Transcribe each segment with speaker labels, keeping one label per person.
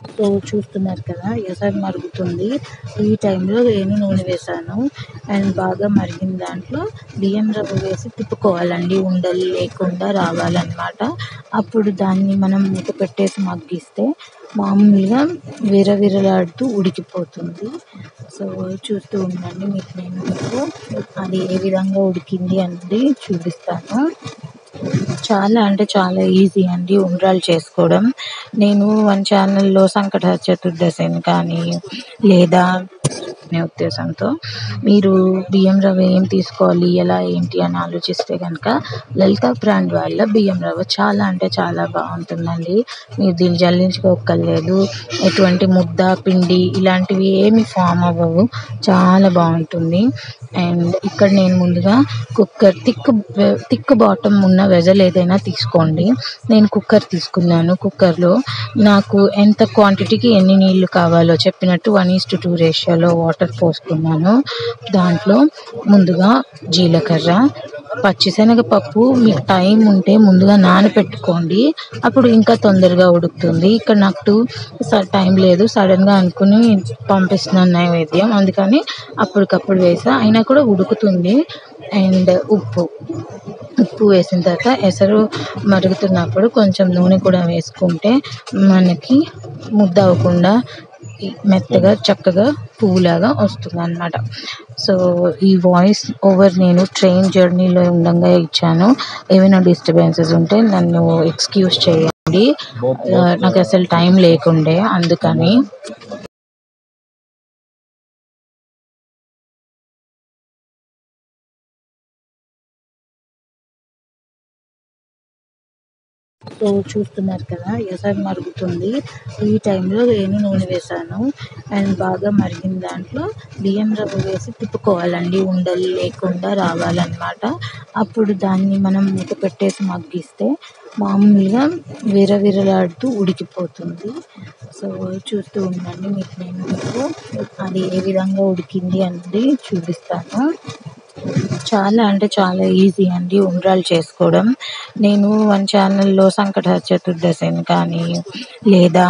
Speaker 1: So చూస్తున్నారు కదా ఎసరు మరుగుతుంది. ఈ టైంలో నేను నూనె వేసాను అండ్ బాగా మరిగిన దాంట్లో బియ్యం రవ్వ వేసి తిప్పుకోవాలండి. ఉండలు లేకుండా రావాలన్నమాట. అప్పుడు దాన్ని మనం మూత పెట్టేసి మగ్గిస్తే మామూలుగా విరవిరలాడుతూ ఉడికిపోతుంది. సో చూస్తూ ఉండండి మీకు నేను మీకు అది ఏ విధంగా ఉడికింది అనేది చూపిస్తాను. చాలా అంటే చాలా ఈజీ అండి ఉండ్రాలు చేసుకోవడం. నేను వన్ ఛానల్లో సంకట చతుర్దశిని కానీ లేదా అనే ఉద్దేశంతో మీరు బియ్యం రవ్వ ఏం తీసుకోవాలి ఎలా ఏంటి అని ఆలోచిస్తే కనుక లలిత బ్రాండ్ వాళ్ళ బియ్యం రవ్వ చాలా అంటే చాలా బాగుంటుందండి. మీరు దీన్ని జల్లించుకోక్కర్లేదు. ఎటువంటి ముద్ద పిండి ఇలాంటివి ఏమి ఫామ్ అవ్వవు. చాలా బాగుంటుంది. అండ్ ఇక్కడ నేను ముందుగా కుక్కర్ థిక్ థిక్ బాటమ్ ఉన్న వెజల్ ఏదైనా తీసుకోండి. నేను కుక్కర్ తీసుకున్నాను. కుక్కర్లో నాకు ఎంత క్వాంటిటీకి ఎన్ని నీళ్ళు కావాలో చెప్పినట్టు వన్ ఈస్ టు టూ రేషియోలో వాటర్ పోసుకున్నాను. దాంట్లో ముందుగా జీలకర్ర పచ్చిశనగపప్పు మీకు టైం ఉంటే ముందుగా నానబెట్టుకోండి అప్పుడు ఇంకా తొందరగా ఉడుకుతుంది. ఇక్కడ నాకు టూ టైం లేదు. సడన్గా అనుకుని పంపిస్తున్నాను నైవేద్యం. అందుకని అప్పటికప్పుడు వేసా. అయినా కూడా ఉడుకుతుంది. అండ్ ఉప్పు. ఉప్పు వేసిన తర్వాత ఎసరు మరుగుతున్నప్పుడు కొంచెం నూనె కూడా వేసుకుంటే మనకి ముద్ద అవ్వకుండా మెత్తగా చక్కగా పువ్వులాగా వస్తుంది అనమాట సో ఈ వాయిస్ ఓవర్ నేను ట్రైన్ జర్నీలో ఉండగా ఇచ్చాను. ఏమైనా డిస్టర్బెన్సెస్ ఉంటే నన్ను ఎక్స్క్యూజ్ చేయండి. ఆ, నాకు అసలు టైం లేకుండే అందుకని సో చూస్తున్నారు కదా ఎసరు మరుగుతుంది. ఈ టైంలో నేను నూనె వేసాను అండ్ బాగా మరిగిన దాంట్లో బియ్యం రవ్వ వేసి తిప్పుకోవాలండి. ఉండలు లేకుండా రావాలన్నమాట. అప్పుడు దాన్ని మనం మూత పెట్టేసి మగ్గిస్తే మామూలుగా విరవిరలాడుతూ ఉడికిపోతుంది. సో చూస్తూ ఉండండి. మీకు నేను మీకు అది ఏ విధంగా ఉడికింది అనేది చూపిస్తాను. చాలా అంటే చాలా ఈజీ అండి ఉండ్రాలు చేసుకోవడం. నేను వన్ ఛానల్లో సంకట చతుర్దశిని కానీ లేదా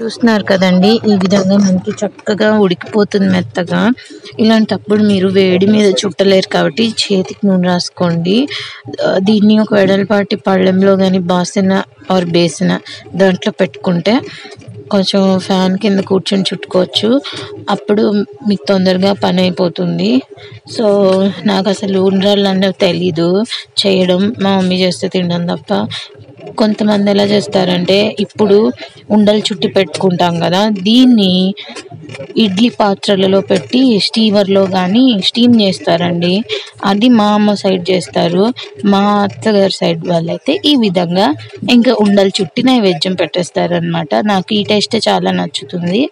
Speaker 1: చూస్తున్నారు కదండి. ఈ విధంగా మనకి చక్కగా ఉడికిపోతుంది మెత్తగా. ఇలాంటప్పుడు మీరు వేడి మీద చుట్టలేరు కాబట్టి చేతికి నూనె రాసుకోండి. దీన్ని ఒక వెడల్పాటి పళ్ళెంలో కానీ బాసిన ఆర్ బేసిన దాంట్లో పెట్టుకుంటే కొంచెం ఫ్యాన్ కింద కూర్చొని చుట్టుకోవచ్చు. అప్పుడు మీకు తొందరగా పని అయిపోతుంది. సో నాకు అసలు ఉండ్రాళ్ళు అంటే తెలీదు. చేయడం మా మమ్మీ చేస్తే తినడం తప్ప కొంతమంది ఎలా చేస్తారంటే ఇప్పుడు ఉండలు చుట్టి పెట్టుకుంటాం కదా దీన్ని ఇడ్లీ పాత్రలలో పెట్టి స్టీవర్లో కానీ స్టీమ్ చేస్తారండి. అది మా అమ్మ సైడ్ చేస్తారు. మా అత్తగారి సైడ్ వాళ్ళైతే ఈ విధంగా ఇంకా ఉండలు చుట్టి నైవేద్యం పెట్టేస్తారు అనమాట నాకు ఈ టేస్ట్ చాలా నచ్చుతుంది.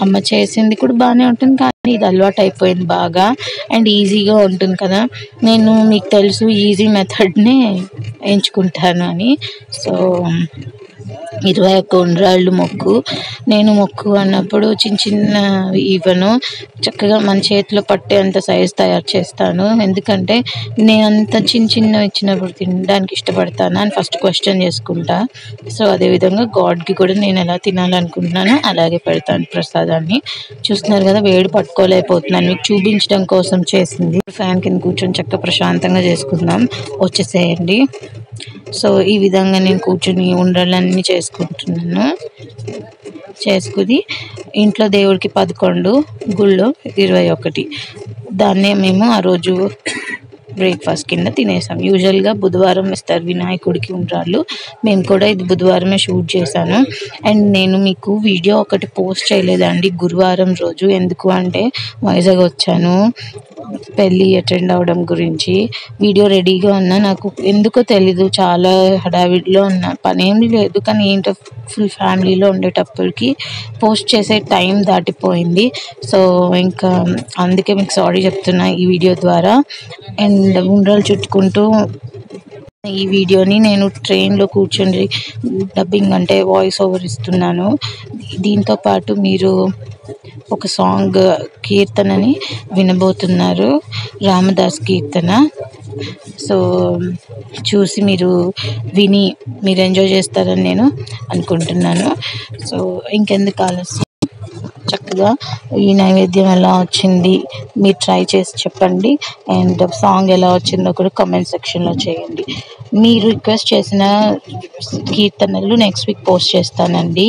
Speaker 1: అమ్మ చేసింది కూడా బాగానే ఉంటుంది కానీ ఇది అలవాటు అయిపోయింది బాగా. అండ్ ఈజీగా ఉంటుంది కదా. నేను మీకు తెలుసు ఈజీ మెథడ్నే ఎంచుకుంటాను అని. సో ఇరవై ఒక్క ఉండ్రాళ్ళు మొక్కు. నేను మొక్కు అన్నప్పుడు చిన్న చిన్న ఇవ్వను. చక్కగా మన చేతిలో పట్టేంత సైజ్ తయారు చేస్తాను. ఎందుకంటే నేను అంత చిన్న చిన్న ఇచ్చినప్పుడు తినడానికి ఇష్టపడతాను అని ఫస్ట్ క్వశ్చన్ చేసుకుంటా. సో అదేవిధంగా గాడ్కి కూడా నేను ఎలా తినాలనుకుంటున్నానో అలాగే పెడతాను ప్రసాదాన్ని. చూస్తున్నారు కదా వేడి పట్టుకోలేకపోతున్నాను. మీకు చూపించడం కోసం చేసింది. ఫ్యాన్ కింద కూర్చొని చక్కగా ప్రశాంతంగా చేసుకుందాం. వచ్చేసేయండి. సో ఈ విధంగా నేను కూర్చుని ఉండలన్నీ చేసుకుంటున్నాను. చేసుకుని ఇంట్లో దేవుడికి పదకొండు గుళ్ళో ఇరవై ఒకటి. దాన్నే మేము ఆ రోజు బ్రేక్ఫాస్ట్ కింద తినేసాం. యూజువల్గా బుధవారం ఇస్తారు వినాయకుడికి ఉండ్రాళ్ళు. మేము కూడా ఇది బుధవారమే షూట్ చేశాను. అండ్ నేను మీకు వీడియో ఒకటి పోస్ట్ చేయలేదండి. గురువారం రోజు. ఎందుకు అంటే వైజాగ్ వచ్చాను. పెళ్ళి అటెండ్ అవ్వడం గురించి వీడియో రెడీగా ఉన్నా. నాకు ఎందుకో తెలీదు చాలా హడావిడిలో ఉన్నా. పనేమి లేదు కానీ ఏంటో ఫుల్ ఫ్యామిలీలో ఉండేటప్పటికి పోస్ట్ చేసే టైం దాటిపోయింది. సో ఇంకా అందుకే మీకు సారీ చెప్తున్నా ఈ వీడియో ద్వారా. అండ్ ఉండ్రాలు చుట్టుకుంటూ ఈ వీడియోని నేను ట్రైన్లో కూర్చొని డబ్బింగ్ అంటే వాయిస్ ఓవర్ ఇస్తున్నాను. దీంతో పాటు మీరు ఒక సాంగ్ కీర్తనని వినబోతున్నారు. రామదాస్ కీర్తన. సో చూసి మీరు విని మీరు ఎంజాయ్ చేస్తారని నేను అనుకుంటున్నాను. సో ఇంకెందుకు ఆలస్యం? చక్కగా ఈ నైవేద్యం ఎలా వచ్చింది మీరు ట్రై చేసి చెప్పండి. అండ్ సాంగ్ ఎలా వచ్చిందో కూడా కమెంట్ సెక్షన్లో చేయండి. మీరు రిక్వెస్ట్ చేసిన కీర్తనలు నెక్స్ట్ వీక్ పోస్ట్ చేస్తానండి.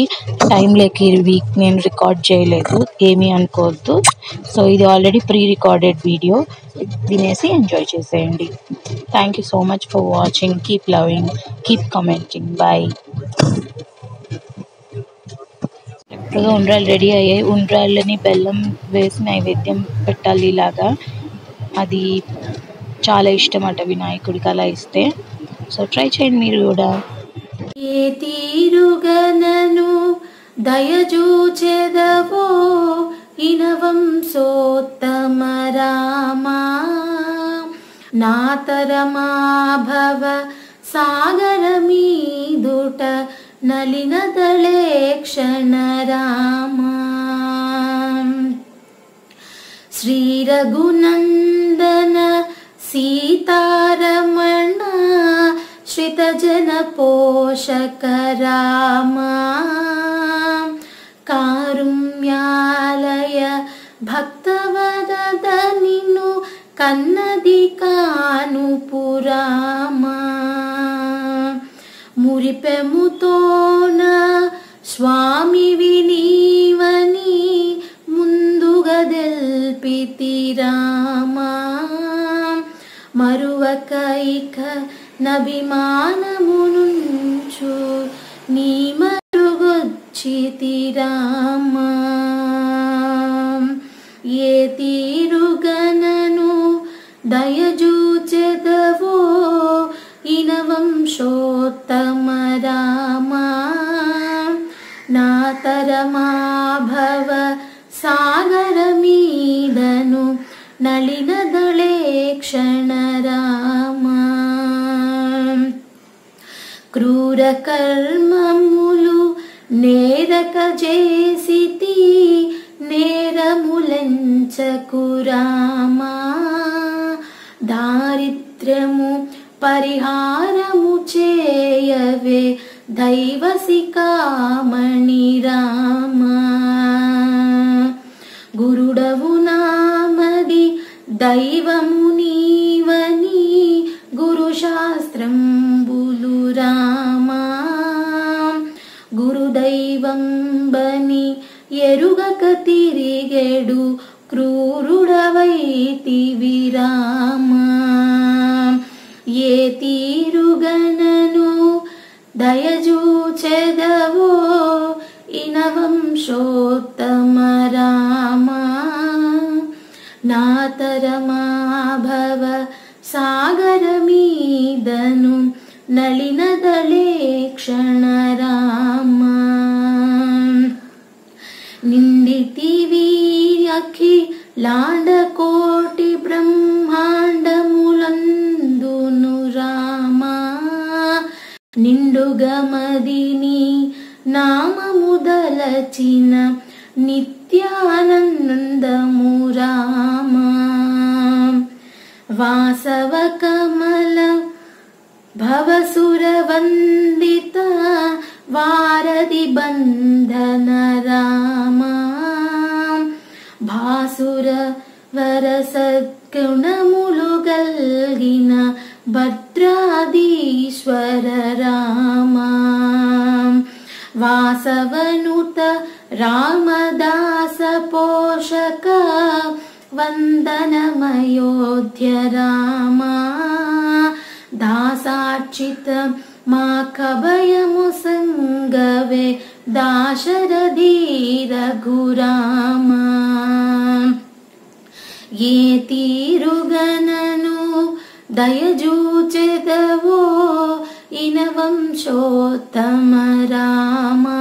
Speaker 1: టైం లేక ఈ వీక్ నేను రికార్డ్ చేయలేదు. ఏమీ అనుకోవద్దు. సో ఇది ఆల్రెడీ ప్రీ రికార్డెడ్ వీడియో తినేసి ఎంజాయ్ చేసేయండి. Thank you so much for watching keep loving keep commenting bye చక్కగా ఉండ్రాలు రెడీ అయ్యాయి. ఉండ్రాళ్ళని బెల్లం వేసి నైవేద్యం పెట్టాలి ఇలాగా. అది చాలా ఇష్టం అట వినాయకుడికి అలా ఇస్తే. సో ట్రై చేయండి మీరు కూడా.
Speaker 2: ఏ తీరుగనను దయజూచెదవో ఇనవంశోత్తమ రామా నాతరమా భవ సాగరమీదుట नलिनदले क्षणराम श्रीरघुनन्दन सीतारमण श्रितजनपोषक राम कारुण्यालय भक्तवदनिनु कन्नदिकानुपुराम మురిపెముతోన స్వామి వినీవని ముందుగా దెల్పితి రామా మరువక ఇక నభిమానమునుంచు నీ మరుగొచ్చితి ఏ తీరుగనను దయజూచెదవో ఇనవంశోత్తమ నాతరమా భవ సాగరమీదను నళినదళే క్షణ రామా క్రూర కర్మములు నేరక చేసితి నేరములంచకు రామా దారిద్ర్యము పరిహారము చేయవే దైవసికామణి రామా. గురుడవు నామది దైవము నీవని గురు శాస్త్రంబులు రామా. గురుదైవం బని ఎరుగక తిరిగెడు క్రూరుడవైతి విరామ ఏ దయజూచెదవో ఇనవంశోత్తమ రామా నాతరమా భవ సాగరమీదను నళినదళే క్షణ రామా నిండితివి అఖి వాసవ కమల భవసురవందిత వారధి బంధన రామా భాసుర వరసద్గుణములు గల్గిన భట్ क्षत्रादीश्वर वन्दनमयोध्य वन्दनमयोध्यरामा दासार्चितं मा कवयमुसङ्गवे दाशरधीरगुराम येतिरुगणनो दयजूचितवो इनवंशोत्तमरामा।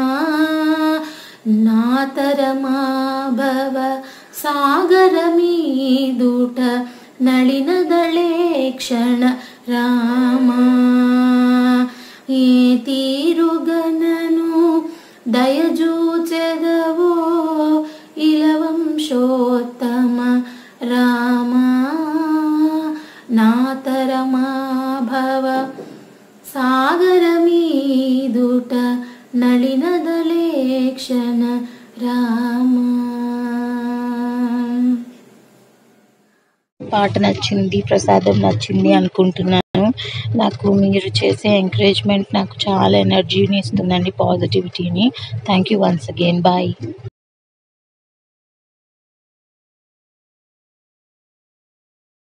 Speaker 2: नातरमा भव నాతరమా భవ సాగరమీదుట నళినదళే క్షణ రామ. ఏ తీరుగనను దయజూచెదవో ఇలవంశోత్తమ రామ. నాతరమా భవ సాగరమీదుట నళినదలేక్షణ రామ.
Speaker 1: పాట నచ్చింది ప్రసాదం నచ్చింది అనుకుంటున్నాను. నాకు మీరు చేసే ఎంకరేజ్మెంట్ నాకు చాలా ఎనర్జీని ఇస్తుందండి పాజిటివిటీని thank you once again bye